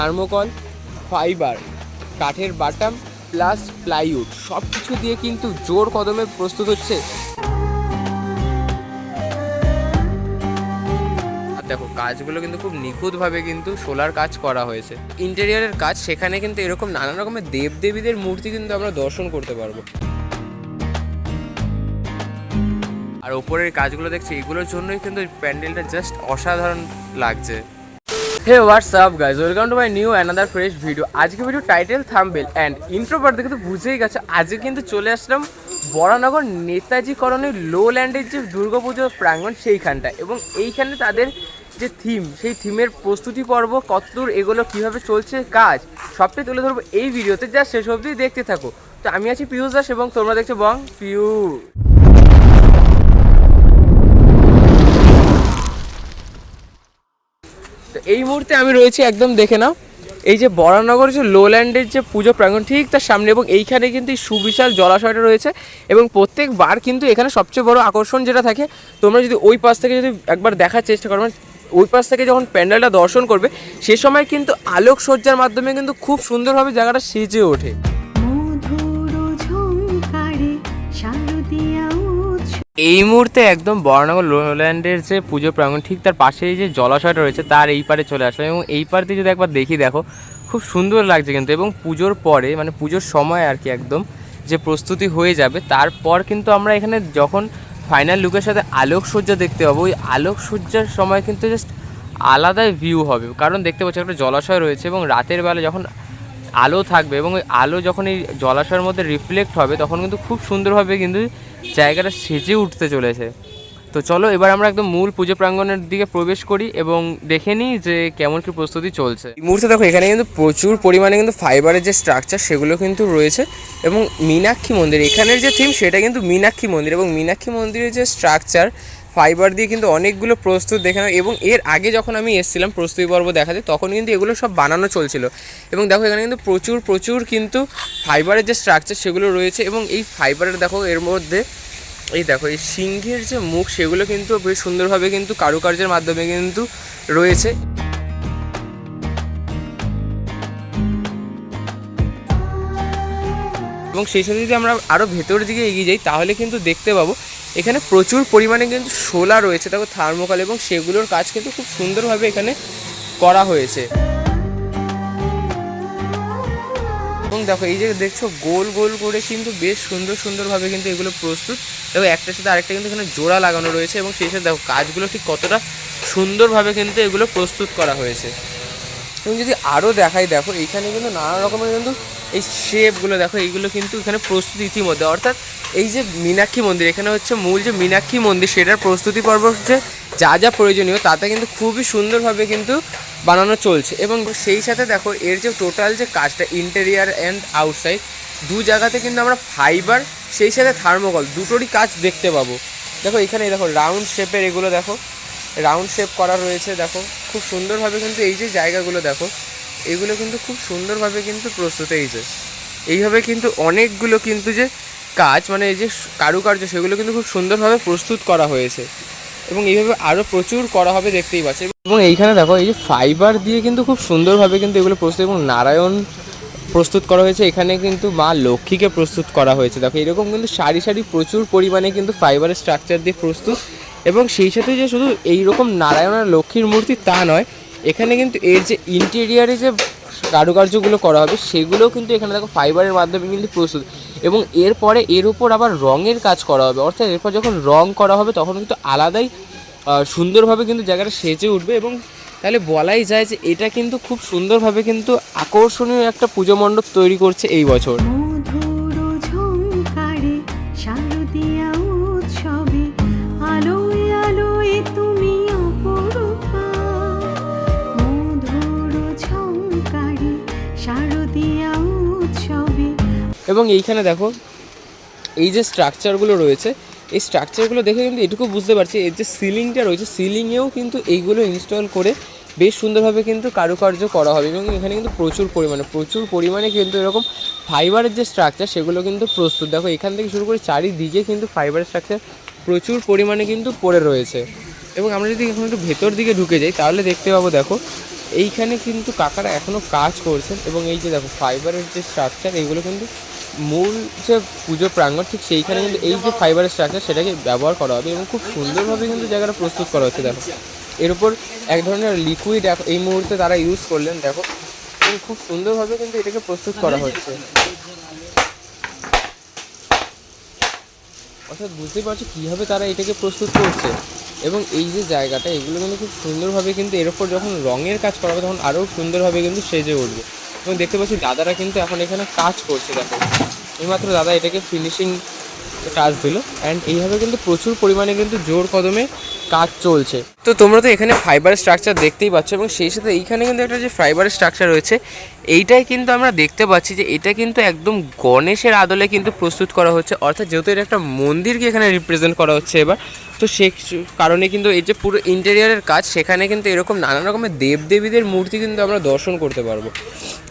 Thermocol, fibre, কাঠের বাটাম plus plywood. সব কিছু দিয়ে কিন্তু জোর কদমে প্রস্তুত হচ্ছে। দেখো, কাজগুলো কিন্তু খুব নিখুঁতভাবে কিন্তু সোলার কাজ করা হয়েছে। ইন্টেরিয়ারের কাজ সেখানে কিন্তু এরকম নানা রকমের দেবদেবীদের মূর্তি কিন্তু আমরা দর্শন করতে পারব। আর ওপরের কাজগুলো দেখছি, এগুলোর জন্যই কিন্তু প্যান্ডেলটা জাস্ট অসাধারণ লাগছে। Hey what's up guys welcome to my new another fresh video আজকে video title thumbnail and intro part দেখে তো বুঝেই গেছে। আজকে কিন্তু চলে আসলাম বরানগর নেতাজি করণের লো ল্যান্ডের যে দুর্গাপুজো প্রাঙ্গণ সেইখানটা এবং এইখানে তাদের যে থিম সেই থিমের প্রস্তুতি পর্ব কতদূর এগুলো, কীভাবে চলছে কাজ, সবটাই তুলে ধরবো এই ভিডিওতে যা শেষ অবধি দেখতে থাকো। তো আমি আছি পিয়ুষ দাস এবং তোমরা দেখছ বং পিউ। এই মুহূর্তে আমি রয়েছি একদম দেখে নাও। এই যে বরানগর যে লোল্যান্ডের যে পুজো প্রাঙ্গণ, ঠিক তার সামনে এবং এইখানে কিন্তু এই সুবিশাল জলাশয়টা রয়েছে এবং প্রত্যেকবার কিন্তু এখানে সবচেয়ে বড় আকর্ষণ যেটা থাকে, তোমরা যদি ওই পাশ থেকে যদি একবার দেখার চেষ্টা করো মানে ওই পাশ থেকে যখন প্যান্ডেলটা দর্শন করবে, সে সময় কিন্তু আলোকসজ্জার মাধ্যমে কিন্তু খুব সুন্দরভাবে জায়গাটা সেজে ওঠে। মধুর ঝংকারে শারদিয়া এই মুহূর্তে একদম বর্ণনগর লোল্যান্ডের যে পুজো প্রাঙ্গণ, ঠিক তার পাশেই যে জলাশয়টা রয়েছে তার এই পারে চলে আসলাম এবং এই পার যদি একবার দেখি দেখো, খুব সুন্দর লাগছে কিন্তু এবং পুজোর পরে মানে পুজোর সময় আর কি একদম যে প্রস্তুতি হয়ে যাবে, তারপর কিন্তু আমরা এখানে যখন ফাইনাল লুকের সাথে আলোকসজ্জা দেখতে পাবো, ওই আলোকসজ্জার সময় কিন্তু জাস্ট আলাদাই ভিউ হবে। কারণ দেখতে পাচ্ছি একটা জলাশয় রয়েছে এবং রাতের বেলা যখন আলো থাকবে এবং ওই আলো যখন এই জলাশয়ের মধ্যে রিফ্লেক্ট হবে, তখন কিন্তু খুব সুন্দরভাবে কিন্তু জায়গাটা সেজে উঠতে চলেছে। তো চলো, এবার আমরা একদম মূল পুজো প্রাঙ্গণের দিকে প্রবেশ করি এবং দেখে নিই যে কেমন কি প্রস্তুতি চলছে। এই মুহূর্তে দেখো, এখানে কিন্তু প্রচুর পরিমাণে কিন্তু ফাইবারের যে স্ট্রাকচার সেগুলো কিন্তু রয়েছে এবং মীনাক্ষী মন্দির। এখানের যে থিম সেটা কিন্তু মীনাক্ষী মন্দির এবং মীনাক্ষী মন্দিরের যে স্ট্রাকচার ফাইবার দিয়ে কিন্তু অনেকগুলো প্রস্তুত দেখানো এবং এর আগে যখন আমি এসেছিলাম প্রস্তুতি পর্ব দেখাতে, তখন কিন্তু এগুলো সব বানানো চলছিল। এবং দেখো এখানে কিন্তু প্রচুর প্রচুর কিন্তু ফাইবারের যে স্ট্রাকচার সেগুলো রয়েছে এবং এই ফাইবারের দেখো এর মধ্যে এই দেখো, এই সিংহের যে মুখ সেগুলো কিন্তু বেশ সুন্দরভাবে কিন্তু কারুকার্যের মাধ্যমে কিন্তু রয়েছে। এবং সেই সাথে যদি আমরা আরও ভেতরের দিকে এগিয়ে যাই, তাহলে কিন্তু দেখতে পাবো এখানে প্রচুর পরিমাণে কিন্তু শোলা রয়েছে, দেখো থার্মোকল এবং সেগুলোর কাজ কিন্তু খুব সুন্দরভাবে এখানে করা হয়েছে। এবং দেখো, এই যে দেখছ, গোল গোল করে কিন্তু বেশ সুন্দর সুন্দরভাবে কিন্তু এগুলো প্রস্তুত। দেখো, একটার সাথে আরেকটা কিন্তু এখানে জোড়া লাগানো রয়েছে এবং সেই সাথে দেখো, কাজগুলো ঠিক কতটা সুন্দরভাবে কিন্তু এগুলো প্রস্তুত করা হয়েছে। এবং যদি আরও দেখাই, দেখো এইখানে কিন্তু নানা রকমের কিন্তু এই শেপগুলো দেখো, এইগুলো কিন্তু এখানে প্রস্তুত ইতিমধ্যে। অর্থাৎ এই যে মীনাক্ষী মন্দির, এখানে হচ্ছে মূল যে মীনাক্ষী মন্দির, সেটার প্রস্তুতি পর্ব হচ্ছে যা যা প্রয়োজনীয়, তাতে কিন্তু খুবই সুন্দরভাবে কিন্তু বানানো চলছে। এবং সেই সাথে দেখো, এর যে টোটাল যে কাজটা ইন্টেরিয়ার অ্যান্ড আউটসাইড দু জায়গাতে কিন্তু আমরা ফাইবার সেই সাথে থার্মোকল দুটোরই কাজ দেখতে পাবো। দেখো, এখানে দেখো রাউন্ড শেপের এগুলো দেখো রাউন্ড শেপ করা রয়েছে, দেখো, খুব সুন্দরভাবে কিন্তু এই যে জায়গাগুলো দেখো, এগুলো কিন্তু খুব সুন্দরভাবে কিন্তু প্রস্তুত, এই যে। এইভাবে কিন্তু অনেকগুলো কিন্তু যে কাজ মানে এই যে কারুকার্য, সেগুলো কিন্তু খুব সুন্দরভাবে প্রস্তুত করা হয়েছে। এবং এইভাবে আরও প্রচুর করা হবে দেখতেই পাচ্ছি। এবং এইখানে দেখো, এই যে ফাইবার দিয়ে কিন্তু খুব সুন্দরভাবে কিন্তু এগুলো প্রস্তুত, এবং নারায়ণ প্রস্তুত করা হয়েছে। এখানে কিন্তু মা লক্ষ্মীকে প্রস্তুত করা হয়েছে। দেখো, এরকম কিন্তু সারি সারি প্রচুর পরিমাণে কিন্তু ফাইবারের স্ট্রাকচার দিয়ে প্রস্তুত। এবং সেই সাথে যে শুধু এই রকম নারায়ণ আর লক্ষ্মীর মূর্তি তা নয়, এখানে কিন্তু এর যে ইন্টেরিয়ারে যে কারুকার্যগুলো করা হবে, সেগুলোও কিন্তু এখানে দেখো ফাইবারের মাধ্যমে কিন্তু প্রস্তুত। এবং এরপরে এর উপর আবার রঙের কাজ করা হবে। অর্থাৎ এরপর যখন রং করা হবে, তখন কিন্তু আলাদাই সুন্দরভাবে কিন্তু জায়গাটা সেজে উঠবে এবং তাহলে বলাই যায় যে এটা কিন্তু খুব সুন্দরভাবে কিন্তু আকর্ষণীয় একটা পুজো মণ্ডপ তৈরি করছে এই বছর। এবং এইখানে দেখো, এই যে স্ট্রাকচারগুলো রয়েছে, এই স্ট্রাকচারগুলো দেখে কিন্তু এটুকু বুঝতে পারছি, এর যে সিলিংটা রয়েছে সিলিংয়েও কিন্তু এইগুলো ইনস্টল করে বেশ সুন্দরভাবে কিন্তু কারুকার্য করা হবে এবং এখানে কিন্তু প্রচুর পরিমাণে প্রচুর পরিমাণে কিন্তু এরকম ফাইবারের যে স্ট্রাকচার সেগুলো কিন্তু প্রস্তুত। দেখো, এখান থেকে শুরু করে চারিদিকে কিন্তু ফাইবারের স্ট্রাকচার প্রচুর পরিমাণে কিন্তু পড়ে রয়েছে। এবং আমরা যদি এখন একটু ভেতর দিকে ঢুকে যাই, তাহলে দেখতে পাবো, দেখো, এইখানে কিন্তু কাকারা এখনও কাজ করছেন এবং এই যে দেখো ফাইবারের যে স্ট্রাকচার এগুলো কিন্তু মূল যে পুজো প্রাঙ্গণ, ঠিক সেইখানে কিন্তু এই যে ফাইবারের স্ট্রাকচার সেটাকে ব্যবহার করা হবে এবং খুব সুন্দরভাবে কিন্তু জায়গাটা প্রস্তুত করা হচ্ছে, দেখো। এর উপর এক ধরনের লিকুইড এই মুহূর্তে তারা ইউজ করলেন, দেখো। এবং খুব সুন্দরভাবে কিন্তু এটাকে প্রস্তুত করা হচ্ছে। অর্থাৎ বুঝতেই পারছ কীভাবে তারা এটাকে প্রস্তুত করছে। এবং এই যে জায়গাটা, এগুলো কিন্তু খুব সুন্দরভাবে কিন্তু এর ওপর যখন রঙের কাজ করা হবে, তখন আরও সুন্দরভাবে কিন্তু সেজে উঠবে। এবং দেখতে পাচ্ছি দাদারা কিন্তু এখন এখানে কাজ করছে, দেখো। এইমাত্র দাদা এটাকে ফিনিশিং কাজ দিল। অ্যান্ড এইভাবে কিন্তু প্রচুর পরিমাণে কিন্তু জোর কদমে কাজ চলছে। তো তোমরা তো এখানে ফাইবার স্ট্রাকচার দেখতেই পাচ্ছ এবং সেই সাথে এইখানে কিন্তু একটা যে ফাইবারের স্ট্রাকচার রয়েছে, এইটাই কিন্তু আমরা দেখতে পাচ্ছি যে এটা কিন্তু একদম গণেশের আদলে কিন্তু প্রস্তুত করা হচ্ছে। অর্থাৎ যেহেতু এটা একটা মন্দিরকে এখানে রিপ্রেজেন্ট করা হচ্ছে এবার তো সে কারণে কিন্তু এই যে পুরো ইন্টেরিয়ারের কাজ, সেখানে কিন্তু এরকম নানান রকমের দেবদেবীদের মূর্তি কিন্তু আমরা দর্শন করতে পারব।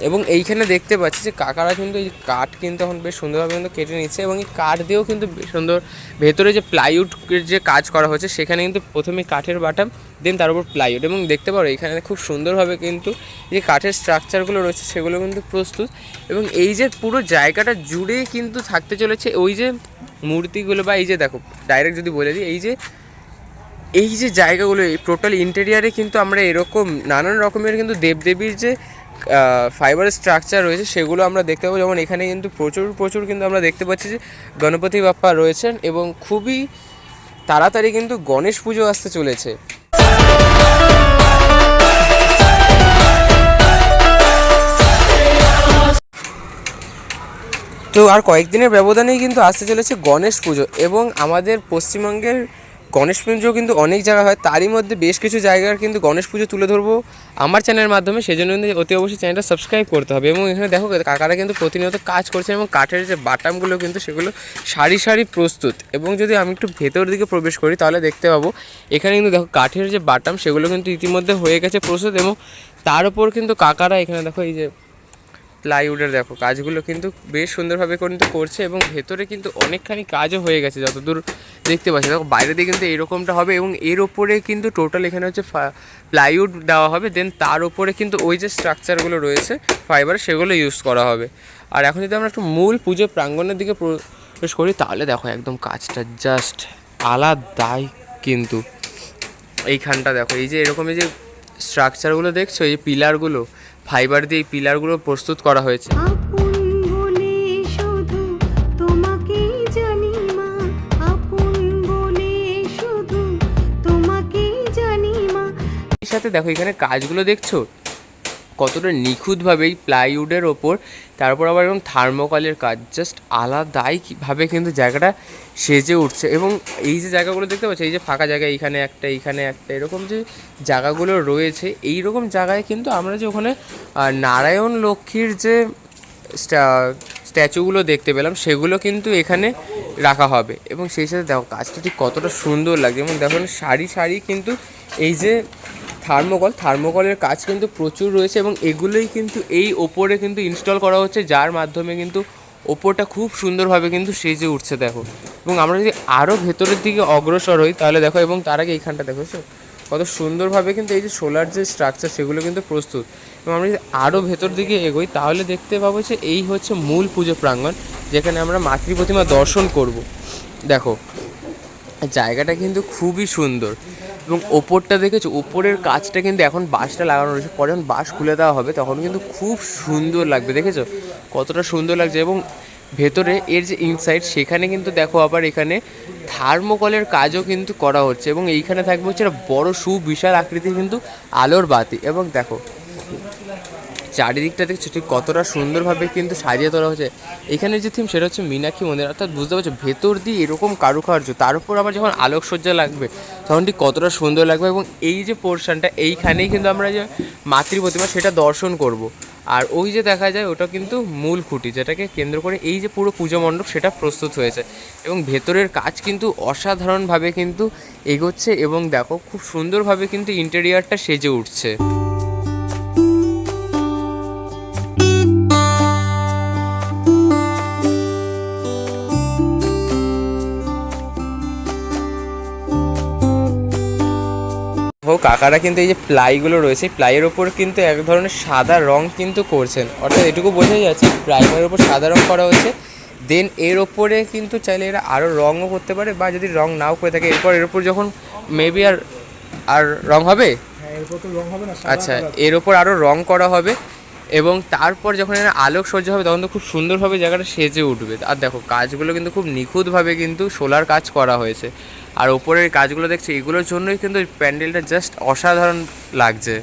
এবং এইখানে দেখতে পাচ্ছি যে কাকারা কিন্তু এই কাঠ কিন্তু এখন বেশ সুন্দরভাবে কিন্তু কেটে নিচ্ছে এবং এই কাঠ দিয়েও কিন্তু সুন্দর ভেতরে যে প্লাইউডের যে কাজ করা হয়েছে সেখানে কিন্তু প্রথমে কাঠের বাটাম দেন তার উপর প্লাইউড এবং দেখতে পারো এখানে খুব সুন্দরভাবে কিন্তু যে কাঠের স্ট্রাকচারগুলো রয়েছে সেগুলো কিন্তু প্রস্তুত এবং এই যে পুরো জায়গাটা জুড়ে কিন্তু থাকতে চলেছে ওই যে মূর্তিগুলো বা এই যে দেখো ডাইরেক্ট যদি বলে দিই, এই যে এই যে জায়গাগুলো, এই টোটাল ইন্টেরিয়ারে কিন্তু আমরা এরকম নানান রকমের কিন্তু দেবদেবীর যে ফাইবার স্ট্রাকচার রয়েছে সেগুলো আমরা দেখতে পাবো। যেমন এখানে কিন্তু প্রচুর প্রচুর কিন্তু আমরা দেখতে পাচ্ছি যে গণপতি বাপ্পা রয়েছেন এবং খুবই তাড়াতাড়ি কিন্তু গণেশ পুজো আসতে চলেছে। তো আর কয়েকদিনের ব্যবধানেই কিন্তু আসতে চলেছে গণেশ পুজো এবং আমাদের পশ্চিমবঙ্গের গণেশ পুজো কিন্তু অনেক জায়গা হয়, তারই মধ্যে বেশ কিছু জায়গার কিন্তু গণেশ পুজো তুলে ধরবো আমার চ্যানেলের মাধ্যমে সেই জন্য কিন্তু অতি অবশ্যই চ্যানেলটা সাবস্ক্রাইব করতে হবে। এবং এখানে দেখো, কাকারা কিন্তু প্রতিনিয়ত কাজ করছে এবং কাঠের যে বাটামগুলো কিন্তু সেগুলো সারি সারি প্রস্তুত। এবং যদি আমি একটু ভেতর দিকে প্রবেশ করি, তাহলে দেখতে পাবো, এখানে কিন্তু দেখো কাঠের যে বাটাম, সেগুলো কিন্তু ইতিমধ্যে হয়ে গেছে প্রস্তুত। এবং তার উপর কিন্তু কাকারা এখানে দেখো, এই যে প্লাইউডের দেখো, কাজগুলো কিন্তু বেশ সুন্দরভাবে কিন্তু করছে এবং ভেতরে কিন্তু অনেকখানি কাজও হয়ে গেছে, যতদূর দেখতে পাচ্ছি। দেখো, বাইরে দিয়ে কিন্তু এরকমটা হবে এবং এর ওপরে কিন্তু টোটাল এখানে হচ্ছে প্লাইউড দেওয়া হবে দেন তার উপরে কিন্তু ওই যে স্ট্রাকচারগুলো রয়েছে ফাইবার সেগুলো ইউজ করা হবে। আর এখন যদি আমরা একটু মূল পুজো প্রাঙ্গণের দিকে প্রবেশ করি, তাহলে দেখো একদম কাজটা জাস্ট আলাদাই কিন্তু। এইখানটা দেখো, এই যে এরকম এই যে স্ট্রাকচারগুলো দেখছ, এই পিলারগুলো ফাইবার দিয়ে এই পিলারগুলো প্রস্তুত করা হয়েছে। আপন বলে শুধু জানি মা। আপন বলে শুধু জানি মা। এর সাথে দেখো এখানে কাজগুলো দেখছ? কতটা নিখুঁতভাবে এই প্লাইউডের ওপর, তারপর আবার এরকম থার্মোকলের কাজ জাস্ট আলাদাই ভাবে কিন্তু জায়গাটা সেজে উঠছে। এবং এই যে জায়গাগুলো দেখতে পাচ্ছি, এই যে ফাঁকা জায়গা, এইখানে একটা এইখানে একটা, এরকম যে জায়গাগুলো রয়েছে এই রকম জায়গায় কিন্তু আমরা যে ওখানে নারায়ণ লক্ষ্মীর যে স্ট্যা- স্ট্যাচুগুলো দেখতে পেলাম, সেগুলো কিন্তু এখানে রাখা হবে। এবং সেই সাথে দেখো কাজটা ঠিক কতটা সুন্দর লাগছে। এবং দেখো, সারি সারি কিন্তু এই যে থার্মোকল, থার্মোকলের কাজ কিন্তু প্রচুর রয়েছে এবং এগুলোই কিন্তু এই ওপরে কিন্তু ইনস্টল করা হচ্ছে, যার মাধ্যমে কিন্তু ওপরটা খুব সুন্দরভাবে কিন্তু সেজে উঠছে, দেখো। এবং আমরা যদি আরও ভেতরের দিকে অগ্রসর হই, তাহলে দেখো, এবং তার আগে এইখানটা দেখো? কত সুন্দরভাবে কিন্তু এই যে সোলার যে স্ট্রাকচার সেগুলো কিন্তু প্রস্তুত। এবং আমরা যদি আরও ভেতর দিকে এগোই, তাহলে দেখতে পাবো যে এই হচ্ছে মূল পুজো প্রাঙ্গণ, যেখানে আমরা মাতৃ প্রতিমা দর্শন করব। দেখো, জায়গাটা কিন্তু খুবই সুন্দর। এবং ওপরটা দেখেছ? ওপরের কাজটা কিন্তু এখন বাঁশটা লাগানো রয়েছে। পরে যখন বাঁশ খুলে দেওয়া হবে তখন কিন্তু খুব সুন্দর লাগবে, দেখেছ? কতটা সুন্দর লাগছে এবং ভেতরে এর যে ইনসাইড সেখানে কিন্তু দেখো আবার এখানে থার্মোকলের কাজও কিন্তু করা হচ্ছে এবং এইখানে থাকবে হচ্ছে একটা বড়ো সুবিশাল আকৃতির কিন্তু আলোর বাতি। এবং দেখো চারিদিকটা দেখছ ঠিক কতটা সুন্দরভাবে কিন্তু সাজিয়ে তোলা হয়েছে। এখানে যে থিম সেটা হচ্ছে মীনাক্ষী মন্দির, অর্থাৎ বুঝতে পারছ ভেতর দিয়ে এরকম কারুকার্য, তার উপর আবার যখন আলোকসজ্জা লাগবে, তখন ঠিক কতটা সুন্দর লাগবে এবং এই যে পোর্শনটা এইখানেই কিন্তু আমরা যে মাতৃ প্রতিমা সেটা দর্শন করব। আর ওই যে দেখা যায় ওটা কিন্তু মূল খুঁটি, যেটাকে কেন্দ্র করে এই যে পুরো পুজো মণ্ডপ সেটা প্রস্তুত হয়েছে। এবং ভেতরের কাজ কিন্তু অসাধারণভাবে কিন্তু এগোচ্ছে এবং দেখো খুব সুন্দরভাবে কিন্তু ইন্টেরিয়ারটা সেজে উঠছে। কাকারা কিন্তু এই যে প্লাইগুলো রয়েছে প্লাইয়ের ওপর কিন্তু এক ধরনের সাদা রং কিন্তু করছেন। অর্থাৎ এটুকু বোঝাই যাচ্ছে প্রাইমারের ওপর সাদা রং করা হয়েছে। দেন এর ওপরে কিন্তু চাইলে এরা আরও রঙও করতে পারে বা যদি রং নাও করে থাকে এরপর এর ওপর যখন মেবি আর আর রং হবে? হ্যাঁ আচ্ছা এর ওপর আরও রং করা হবে এবং তারপর যখন এরা আলোক সহ্য হবে তখন তো খুব সুন্দরভাবে জায়গাটা সেজে উঠবে। আর দেখো কাজগুলো কিন্তু খুব নিখুঁতভাবে কিন্তু সোলার কাজ করা হয়েছে। আর ওপরের কাজগুলো দেখছি এগুলোর জন্যই কিন্তু প্যান্ডেলটা জাস্ট অসাধারণ লাগছে।